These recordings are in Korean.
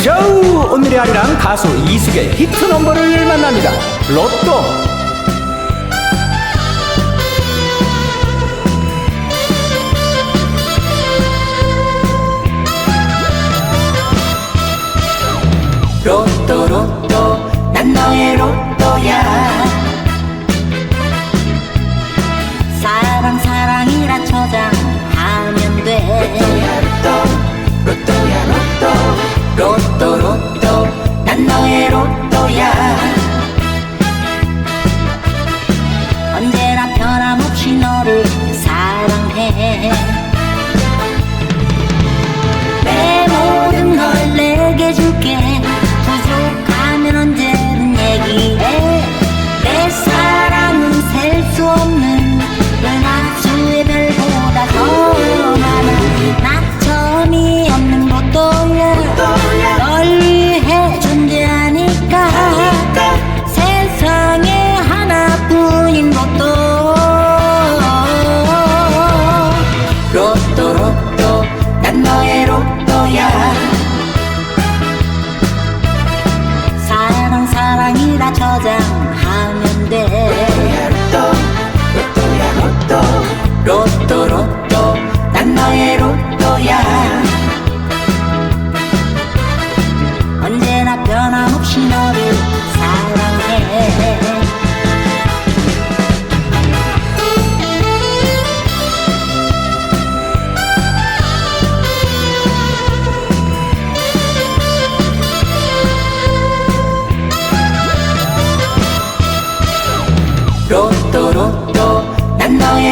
렛츠고! 오늘의 아리랑 가수 이숙의 히트 넘버를 만납니다. 로또 로또 로또 난 너의 로또야. 언제나 변함없이 너를 사랑해.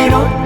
right on.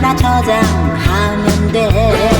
다 저장하면 돼.